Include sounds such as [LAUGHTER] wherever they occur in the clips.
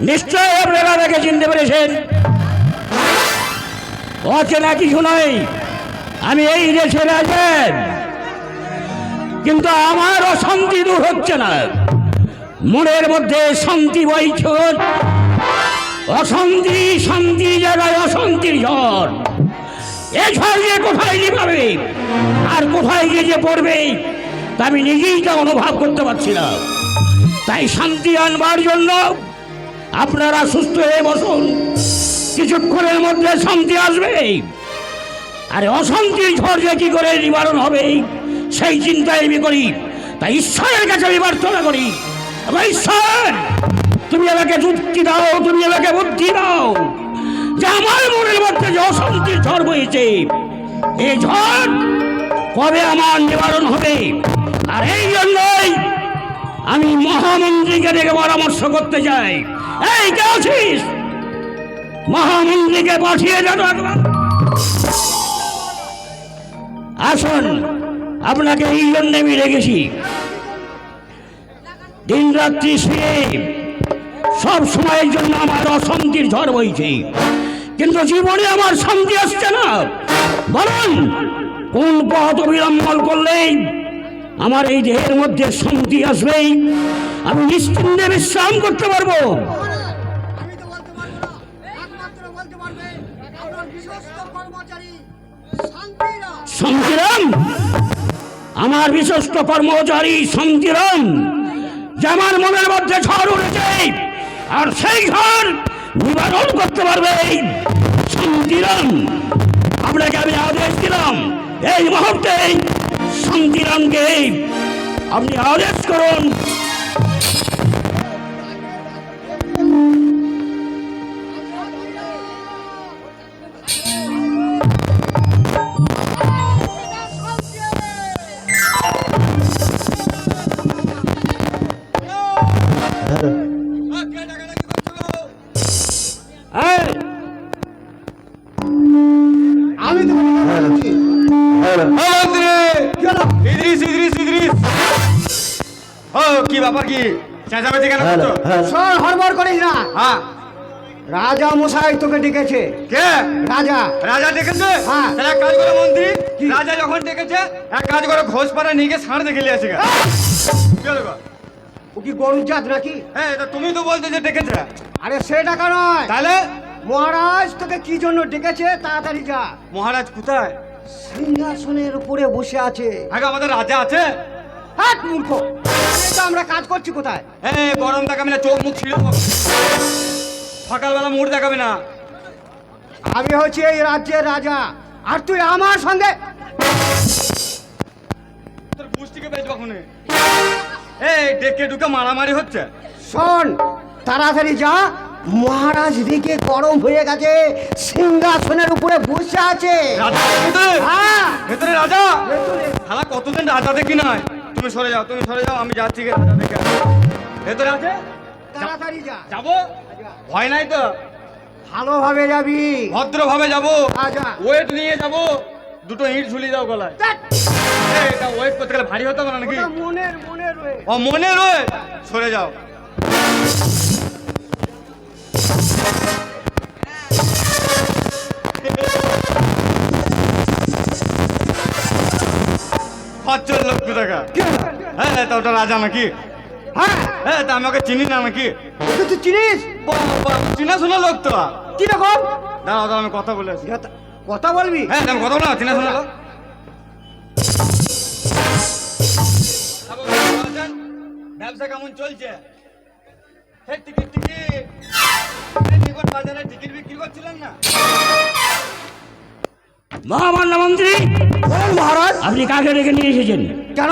নিশ্চয় আপনারা আমাকে চিনতে পেরেছেন। অচেনা কিছু নয়। আমি এই দেশের আছেন কিন্তু আমার অশান্তি দূর হচ্ছে না। মনের মধ্যে শান্তি বইছন অশান্তি, শান্তি জায়গায় অশান্তির ঝড়। এ ঝড় যে কোথায় নিভাবে? আর কোথায় গিয়ে যে পড়বে? তা আমি নিজেই তা অনুভব করতে পারছি না। তাই শান্তি আনবার জন্য আপনারা সুস্থ হয়ে বসুন। কিছুক্ষণের মধ্যে শান্তি আসবে। আর অশান্তির ঝড় যে কি করে নিবারণ হবে? সেই চিন্তায় আমি করি। তাই ঈশ্বরের কাছে আমি প্রার্থনা করি। ঈশ্বর, তুমি আমাকে যুক্তি দাও, তুমি আমাকে বুদ্ধি দাও। যে আমার মনের মধ্যে যে অশান্তির ঝড় বইছে, এই ঝড় কবে আমার নিবারণ হবে? আর এই জন্যই আমি মহামন্ত্রীকে ডেকে পরামর্শ করতে চাই। এই কে আছিস? মহামন্ত্রীকে পাঠিয়ে একবার। আসুন, আপনাকে এই জন্য আমি রেখেছি দিন রাত্রি শুয়ে সব সময়ের জন্য আমার অশান্তির ঝড় বইছে। কিন্তু জীবনে আমার শান্তি আসছে না। বলুন, কোন পথ অবিলম্বন করলেই আমার এই দেহের মধ্যে শান্তি আসবেই। আমি নিশ্চিন্তে বিশ্রাম করতে পারব। শান্তিরাম! আমার বিশ্বস্ত কর্মচারী শান্তিরাম! যে আমার মনের মধ্যে ঝড় উঠেছে, আর সেই ঝড় নিবারণ করতে পারবে শান্তিরাম। আপনাকে আমি আদেশ দিলাম। এই মুহূর্তে শান্তিরামকে আপনি আদেশ করুন। আমি তো বলছি ইদ্রিস ইদ্রিস ইদ্রিস। ও কি ব্যাপার কি? চেঁচামেচি কেন করছ? শোন হড়বড় করিস না। হ্যাঁ। রাজা মশাই তোকে ডেকেছে। কে? রাজা। রাজা ডেকেছে? হ্যাঁ। এক কাজ করো মন্ত্রী। কি? রাজা যখন ডেকেছে এক কাজ করো ঘোষ পাড়া নিয়ে গিয়ে ষাঁড় দেখে গো? ও কি গরুর জাত নাকি? হ্যাঁ এটা তুমি তো বলতে যে ডেকেছে। আরে সে টাকা নয়। তাহলে? মহারাজ তোকে কি জন্য ডেকেছে তাড়াতাড়ি যা। মহারাজ কোথায়? সিংহাসনের উপরে বসে আছে। আগে আমাদের রাজা আছে। হাট মূর্খ! এটা আমরা কাজ করছি কোথায়? হ্যাঁ গরম দেখাবি না চোখ মুখ ছিল সকালবেলা মুড় দেখাবি না। আমি হচ্ছি এই রাজ্যের রাজা আর তুই আমার সঙ্গে তোর পুষ্টিকে বেচবা খুনে এই ডেকে ঢুকে মারামারি হচ্ছে। শোন তাড়াতাড়ি যা মহারাজ দিকে গরম হয়ে গেছে সিংহাসনের উপরে বসে আছে। ভেতরে! হ্যাঁ। ভেতরে রাজা! ভেতরে। কতদিন রাজা দেখি নয় তুমি সরে যাও তুমি সরে যাও আমি যাচ্ছি রাজা দেখে ভেতরে আছে? তাড়াতাড়ি যা। যাব? ভয় নাই তো? ভালোভাবে যাবি। ভদ্রভাবে যাব। ওয়েট নিয়ে যাব? দুটো ইট ঝুলিয়ে দাও গলায়। এটা ওয়েট করতে গেলে ভারী হতো না নাকি? মনের মনের ও মনে রয়ে সরে যাও। টাকা হ্যাঁ তা ওটা রাজা নাকি? হ্যাঁ হ্যাঁ তা আমাকে চিনি না নাকি? তুই চিনিস? চিনা শোনা লোক তো। কি রকম? দাঁড়াও দাঁড়াও, আমি কথা বলে আসি। কথা- বলবি? হ্যাঁ আমি কথা বলো চিনা শোনা লোক। ব্যবসা কেমন চলছে? Ticket ticket. বাজারে টিকিট বিক্রি করছিলেন না? মহামান্য মন্ত্রী! মহারাজ। আপনি কাকে ডেকে নিয়ে এসেছেন? কেন?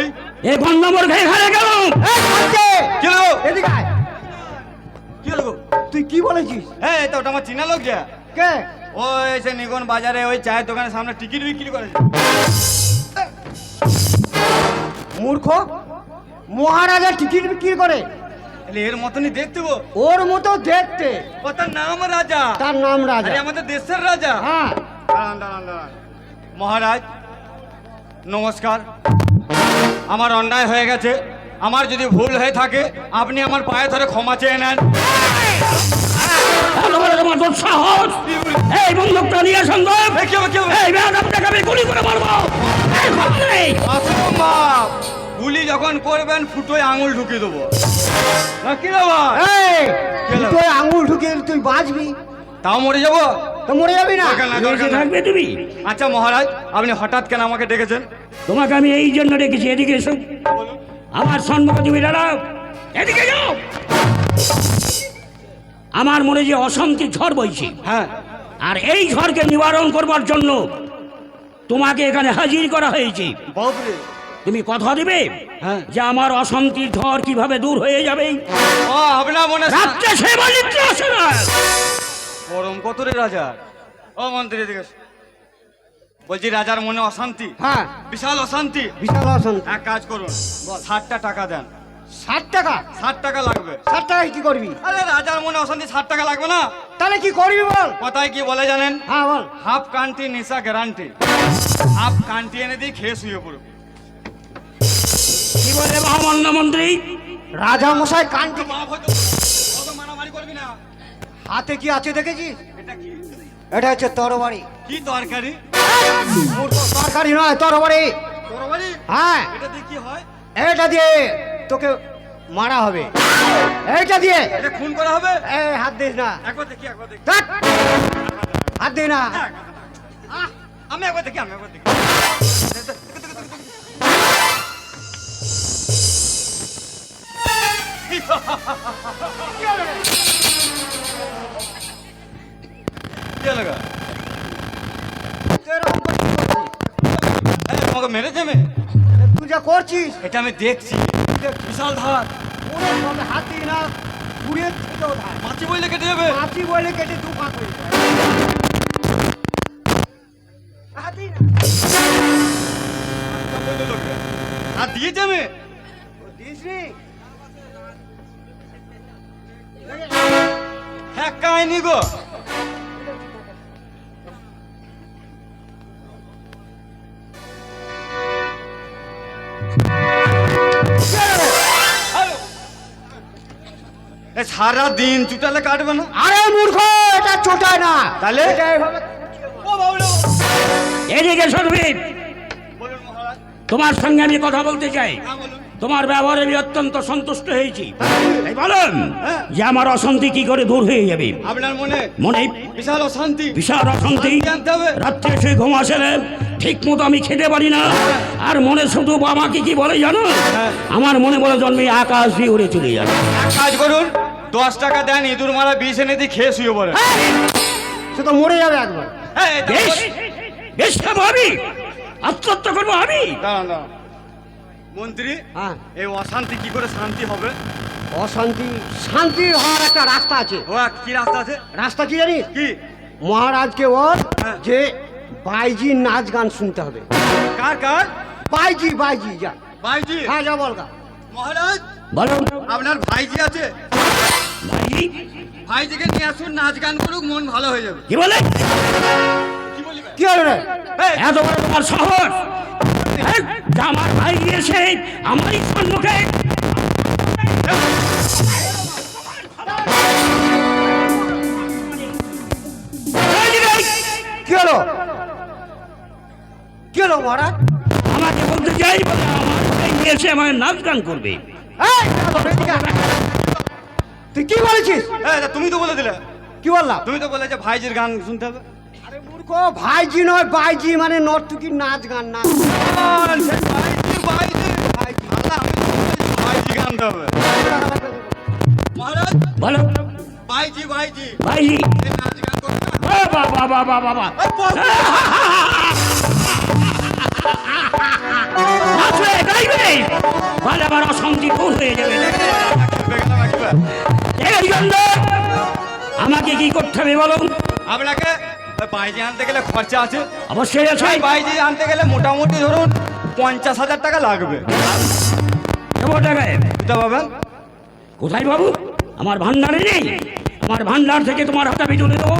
এই। এই বন্ধমর খেয়ে খালে গেল! এই, কাঁদছে! কি হলো এদিকে আয়। কি হলো গো? তুই কি বলেছিস? হ্যাঁ তো ওটা আমার চিনা লোক যে। কে? ওই সে নিগন বাজারে ওই চায়ের দোকানের সামনে টিকিট বিক্রি করেছে মূর্খ! মহারাজা টিকিট বিক্রি করে। এর মতনই দেখতে গো। ওর মতো দেখতে। ও তার নাম রাজা। তার নাম রাজা। আরে আমাদের দেশের রাজা। হ্যাঁ। দাঁড়ান দাঁড়ান দাঁড়ান। মহারাজ নমস্কার। আমার অন্যায় হয়ে গেছে। আমার যদি ভুল হয়ে থাকে আপনি আমার পায়ে ধরে ক্ষমা চেয়ে নেন। তোমার এই বন্দুকটা নিয়ে? এই আমি গুলি করে মারবো। গুলি যখন করবেন ফুটোয় আঙুল ঢুকিয়ে দেবো। রে আঙুল ঢুকিয়ে তুই বাঁচবি। তাও মরে যাব? তো মরে যাবি না। বেঁচে থাকবে তুমি? আচ্ছা মহারাজ আপনি হঠাৎ কেন আমাকে ডেকেছেন? তোমাকে আমি এই জন্য রেখেছি এদিকে এসো। আমার সম্মুখে তুমি দাঁড়াও এদিকে যাও। আমার মনে যে অশান্তি ঝড় বইছে। হ্যাঁ। আর এই ঝড়কে নিবারণ করবার জন্য তোমাকে এখানে হাজির করা হয়েছে। তুমি কথা দিবে? হ্যাঁ। যে আমার অশান্তির ঝড় কীভাবে দূর হয়ে যাবে? মনে রাত্রে সে বাণিজ্য আসে না। কত রে রাজা? ও মন্ত্রী এদিকে বলছি রাজার মনে অশান্তি? হ্যাঁ। বিশাল অশান্তি? বিশাল অশান্তি। এক কাজ করুন ষাটটা টাকা দেন। ষাট টাকা? ষাট টাকা লাগবে। ষাট টাকায় কি করবি? আরে রাজার মনে অশান্তি ষাট টাকা লাগবে না? তাহলে কি করবি বল? কথায় কি বলে জানেন? হ্যাঁ বল। হাফ কান্টি নেশা গ্যারান্টি। হাফ কান্টি এনে দিয়ে খেয়ে শুয়ে পড়বে কি বলে মহামান্য মন্ত্রী? রাজা মশাই কানটি বাপ হয়তো মারামারি করবি না। হাতে কি আছে দেখেছিস? এটা হচ্ছে তরবারি। কি তরকারি? তরকারি নয় তরবারি। তরবারি? হ্যাঁ। এটা দিয়ে কি হয়? এটা দিয়ে তোকে মারা হবে। এইটা দিয়ে। খুন করা হবে? এই হাত দিস না। একবার দেখি একবার দেখি। ধ্যাৎ। হাত দিস না। আমি একবার দেখি আমি একবার দেখি। [LAUGHS] তোমাকে মেরেছে মে তুই যা করছিস এটা আমি দেখছি বিশাল ধার হাত না ধার মাছি বইলে কেটে যাবে মাছি বলে কেটে দু পা করে দেয়। না। আর দিয়েছে আমি দিস নি। হ্যাঁ কাহিনি গো সারা দিন চুটালে কাটবে না? আরে মূর্খ এটা চোটায় না। তাহলে? এদিকে সরবি তোমার সঙ্গে আমি কথা বলতে চাই। হ্যাঁ তোমার ব্যবহারে আমি অত্যন্ত সন্তুষ্ট হয়েছি। তাই বলুন হ্যাঁ। যে আমার অশান্তি কি করে দূর হয়ে যাবে? আপনার মনে মনে বিশাল অশান্তি। বিশাল অশান্তি। রাত্রে সে ঘুম আসে ঠিক মতো আমি খেতে পারি না। আর মনে শুধু বাবাকে কি বলে জানো? হ্যাঁ। আমার মনে বলে জন্মে আকাশ দিয়ে উড়ে চলে যাবে। কাজ করুন দশ টাকা দেন ইঁদুর মারা বিষ এনে দিয়ে খেয়ে শুয়ে পড়ে। সে তো মরে যাবে একবার। বেশ বেশ খাব আমি। আত্মহত্যা করব আমি। দাঁড়ান দাঁড়ান। মন্ত্রী হ্যাঁ। এই অশান্তি কি করে শান্তি হবে? অশান্তি শান্তি হওয়ার একটা রাস্তা আছে। ও কি রাস্তা আছে? রাস্তা কি জানিস? কি? মহারাজকে ওর হ্যাঁ। যে বাইজি নাচ গান শুনতে হবে। কার কার? বাইজি বাইজি যা। ভাইজি হ্যাঁ যা বলগা মহারাজ বলো। আপনার ভাইজি আছে? ভাই ভাইজিকে নিয়ে আসুন নাচ গান করুক মন ভালো হয়ে যাবে। কি বলে? কি হলো রে? এত বড় তোমার যে আমার ভাই এসে আমারই সম্মুখে। কি হলো? কি হলো মহারাজ? আমাকে বলতে চাই বলে আমার ভাই এসে আমার নাচ গান করবে। এই, আয়। তুই কি বলেছিস? এই, তুমি তো বলে দিলে। কি বললাম? তুমি তো বলে যে ভাইজির গান শুনতে হবে। আরে মূর্খ ভাইজি নয় বাইজি মানে নর্তুকি নাচ গান নাচ। আরে, ভাইজি ভাইজি ভাইজি। আল্লাহ, আমি তো বলেছি ভাইজি গান হবে। মহারাজ বলো। ভাইজি ভাইজি। ভাইজি। এই নাচ গান করবে না? বাবা বাবা বাবা বাবা। নাচবে গাইবে বলে আমার অশান্তি দূর হয়ে যাবে। আমাকে কি করতে হবে বলো আপনাকে বাইজি আনতে গেলে খরচা আছে। অবশ্যই আছে। বাইজি আনতে গেলে মোটামুটি ধরুন পঞ্চাশ হাজার টাকা লাগবে। টাকায় কোথায় বাবু? আমার ভান্ডারে নেই। আমার ভান্ডার থেকে তোমার হাতে আমি তুলে দেবো।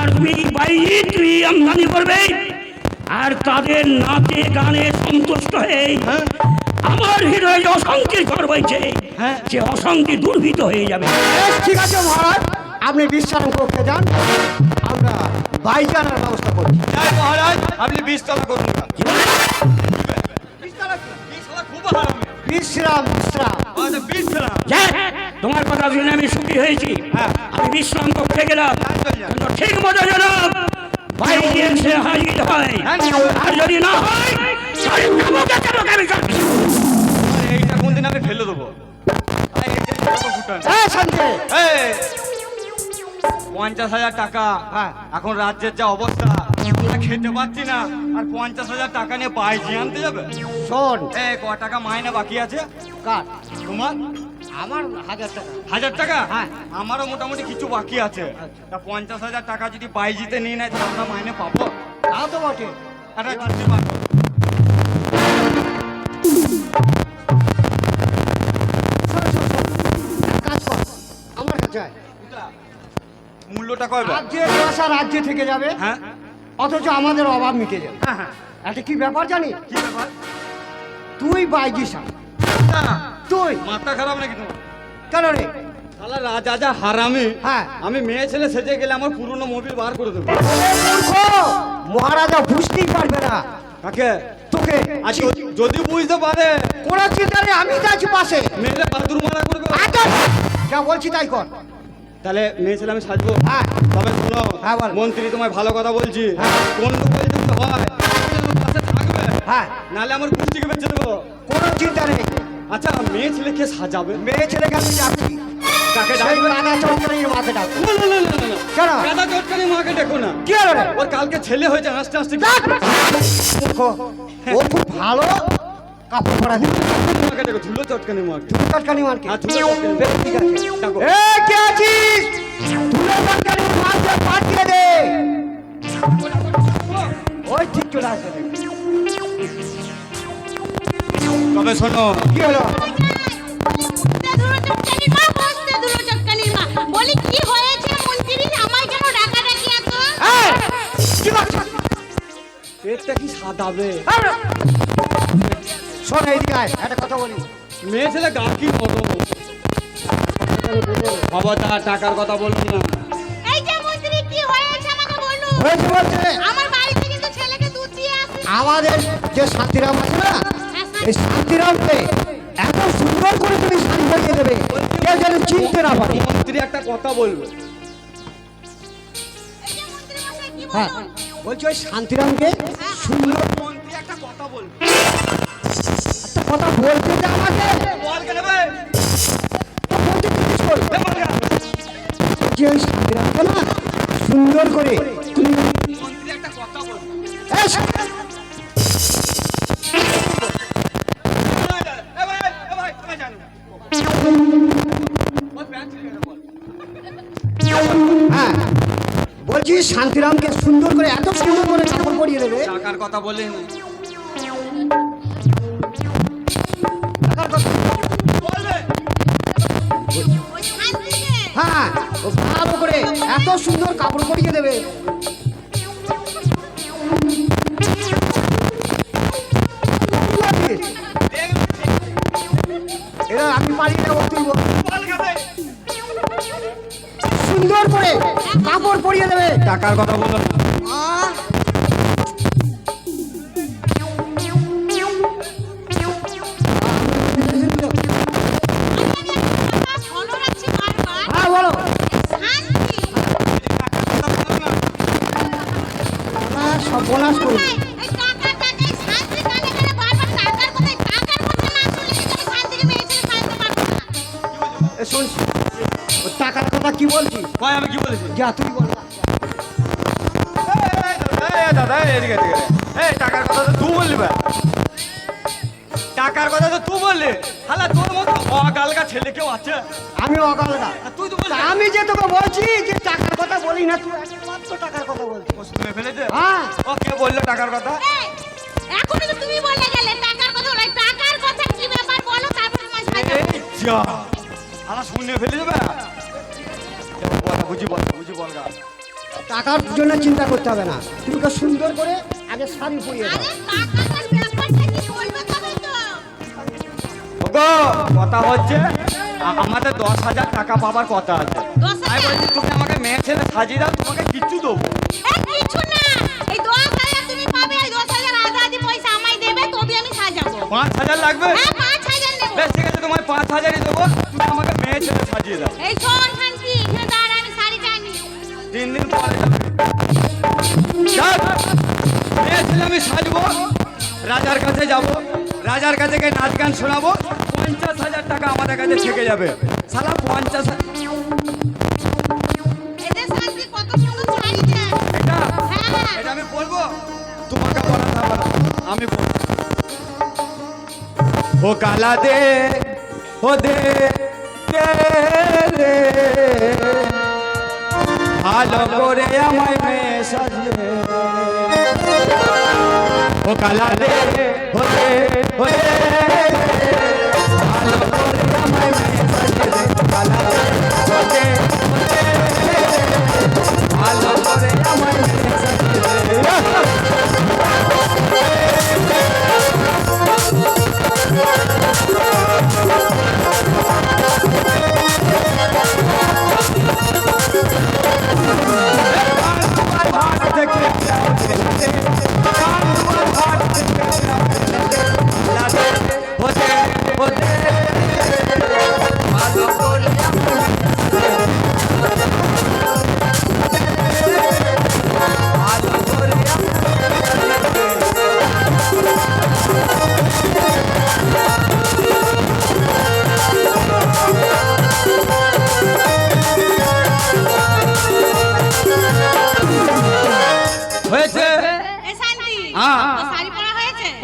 আর তুমি বাইরে তুমি আমদানি করবে। আর তাদের নাচে গানে সন্তুষ্ট হয়ে হ্যাঁ। আমার হৃদয়ে যে অশান্তির ঝড় বইছে হ্যাঁ। সে অশান্তি দুর্ভিত হয়ে যাবে। ঠিক আছে মহারাজ আপনি বিশ্রাম কক্ষে যান। আমরা বাইকে আনার ব্যবস্থা করছি। মহারাজ আপনি বিশ টাকা করুন। বিশ্রাম বিশ্রাম। আচ্ছা বিশ টাকা যাক, তোমার কথা শুনে আমি সুখী হয়েছি। হ্যাঁ। আমি বিশ্রাম করতে গেলাম। ঠিক মতো যেন বাইরে এসে হাজির হয়। হ্যাঁ। আর যদি না হয় কেন কোনদিন আমি ফেলে দেবো? আরে পঞ্চাশ হাজার টাকা। হ্যাঁ। এখন রাজ্যের যা অবস্থা খেতে পাচ্ছি না। আর পঞ্চাশ হাজার টাকা নিয়ে বাইজি আনতে যাবে? শোন। ক টাকা মাইনে বাকি আছে? কার? তোমার? আমার হাজার টাকা। হাজার টাকা? হ্যাঁ। আমারও মোটামুটি কিছু বাকি আছে। তা পঞ্চাশ হাজার টাকা যদি বাইজিতে নিয়ে নেয় তাহলে আমরা মাইনে পাবো? তাও তো বটে। একটা আমার মূল্যটা রাজ্যের পয়সা রাজ্যে থেকে যাবে। হ্যাঁ। অথচ আমাদের অভাব মিটে যাবে। হ্যাঁ হ্যাঁ। একটা কি ব্যাপার জানি? কি ব্যাপার? তুই তুই। মাথা খারাপ নাকি তোমার? কেন রে? শালা রাজা যা হারামি। হ্যাঁ। আমি মেয়ে ছেলে সেজে গেলে আমার পুরনো মোবিল বার করে দেবো। মহারাজা বুঝতেই পারবে না। কাকে? তোকে আর যদি- বুঝতে পারে কোনো চিন্তা নেই আমি তো আছি পাশে। মেয়েরা বাথরুম মারা করবে আচ্ছা, যা বলছি তাই কর। তাহলে মেয়ে ছেলে আমি সাজবো। হ্যাঁ। তবে শোনো হ্যাঁ, বল। মন্ত্রী তোমায় ভালো কথা বলছি। হ্যাঁ। কোন যদি হয় পাশে থাকবে। হ্যাঁ। নাহলে আমার কুষ্টিকে বেঁচে দেবো। কোনো চিন্তা নেই। আচ্ছা মেয়ে ছেলেকে সাজাবে। মেয়ে ছেলেকে আমি যাচ্ছি সেই কানা মাকে না। কেন? গাদা চটকানি মাকে দেখো না। কি হলো ওর কালকে ছেলে হয়েছে হাসতে হাসতে! ও খুব ভালো কাপড় পরা মাকে দেখো ঝুলো চটকানি মাকে। হ্যাঁ, ধুলো চটকানি। ঠিক আছে ডাকো। এ কে আছিস? ধুলো কাটকানি মারকে পাঠিয়ে দে। ওই ঠিক চলে আসবে। তবে শোনো কি হলো? শোন এইদিকে আয় একটা কথা বলি। মেয়ে ছেলে গা কি টাকার কথা বলবি না। এই যে মন্ত্রী কি হয়েছে আমাকে বলুন? হয়েছে বলছে আমার বাড়িতে কিন্তু ছেলেকে দুধ দিয়ে আসি। আমাদের যে শান্তিরাম আছে না এই শান্তিরামকে এত সুন্দর করে তুমি শাড়ি পরিয়ে দেবে কেউ যেন চিনতে না পারে। মন্ত্রী একটা কথা বলব। এই যে মন্ত্রী মশাই কি হ্যাঁ। বলছি ওই শান্তিরামকে সুন্দর মন্ত্রী একটা কথা বলব একটা কথা বলতে আমাকে। বল ওই শান্তিরামকে না সুন্দর করে তুমি একটা কথা শান্তিরাম, হ্যাঁ বলছি শান্তিরামকে কথা বলি হ্যাঁ ভালো করে এত সুন্দর কাপড় পরিয়ে দেবে। এরা আমি পারি না তুই সুন্দর করে কাপড় পরিয়ে দেবে। টাকার কথা বলো শোন ও টাকার কথা কি বলছিস ভাই আমি কি বলেছি? যা তুই বল। দাদা এদিকে এদিকে। এই টাকার কথা তো তুই বললি ভাই। টাকার কথা তো তুই বললি। হালা তোর মতো অগালগা ছেলে কেউ আছে? আমি অকালরা তুই তো বললি। আমি যে তোকে বলছি যে টাকার কথা বলি না তুই একমাত্র টাকার কথা বলছিস হ্যাঁ। ও কে বলল টাকার কথা? এখনই তো তুমি বলে গেলে টাকার কথা বলে টাকার কথা কি ব্যাপার বলো তারপর এই যা। হালা শুনে ফেলে যাবে বল বুঝি বল বুঝি বল গা। টাকার জন্য চিন্তা করতে হবে না। তুমি ওকে সুন্দর করে আগে শাড়ি পরিয়ে দাও। তো? কথা হচ্ছে আমাদের দশ হাজার টাকা পাবার কথা আছে। আমাকে মেয়ে ছেলে সাজিয়ে দাও তোমাকে কিচ্ছু দেবো। কিছু না। এই দশ হাজার তুমি পাবে এই দশ হাজার আধা আধি পয়সা আমায় দেবে তবে আমি সাজাবো। পাঁচ হাজার লাগবে? হ্যাঁ পাঁচ হাজার নেব। বেশ ঠিক আছে তোমায় পাঁচ হাজারই দেবো। তুমি আমাকে মেয়ে ছেলে সাজিয়ে দাও। এই শোন শান্তি এখানে দাঁড়া আমি শাড়ি চাইনি তিন দিন পরে যাবে। মেয়ে ছেলে আমি সাজবো। রাজার কাছে যাব। রাজার কাছে গিয়ে নাচ গান শোনাবো। পঞ্চাশ হাজার টাকা আমাদের কাছে থেকে যাবে। সালা পঞ্চাশ আমি ও কালা দে, ও দে আলো ভালো করে আমায় মেয়ে সাজিয়ে। ও কালা দে, ও দে ও দে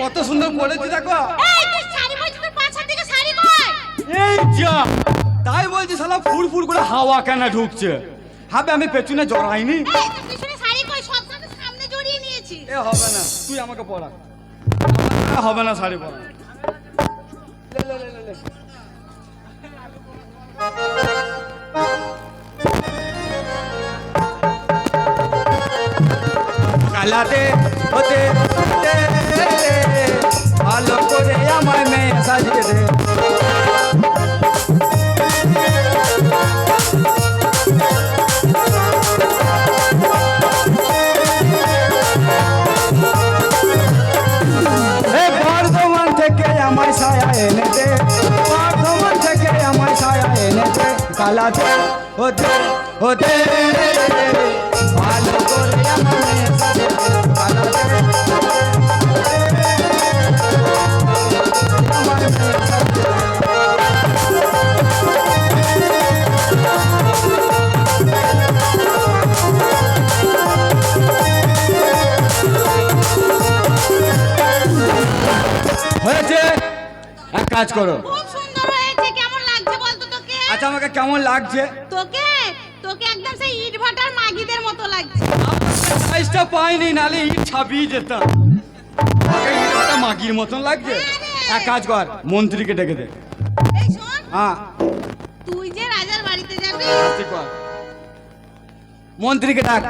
কত সুন্দর পড়েছি দেখো। এই তুই শাড়ি পরছিস তোর পাছার দিকে শাড়ি কই এই যা তাই বলছি শালা ফুল ফুল করে হাওয়া কেন ঢুকছে? হবে আমি পেছনে জড়াইনি? এই তোর পিছনে শাড়ি কই? সব সাথে সামনে জড়িয়ে নিয়েছি। এ হবে না তুই আমাকে পড়া। আমার হবে না শাড়ি পরা লে, লে, লে, লে, লে। কালাতে হতে হতে। এক কাজ করো। তোকে আচ্ছা আমাকে কেমন লাগছে? তোকে তোকে একদম সেই ইট ভাটার মাগিদের মতো লাগছে। সাইজটা পাইনি নালে ইট ছাপিয়ে যেতাম। আমাকে ভাটা মাগির মতন লাগছে? এক কাজ কর মন্ত্রীকে ডেকে দে। এই শোন হ্যাঁ। তুই যে রাজার বাড়িতে যাবি। মন্ত্রীকে ডাক।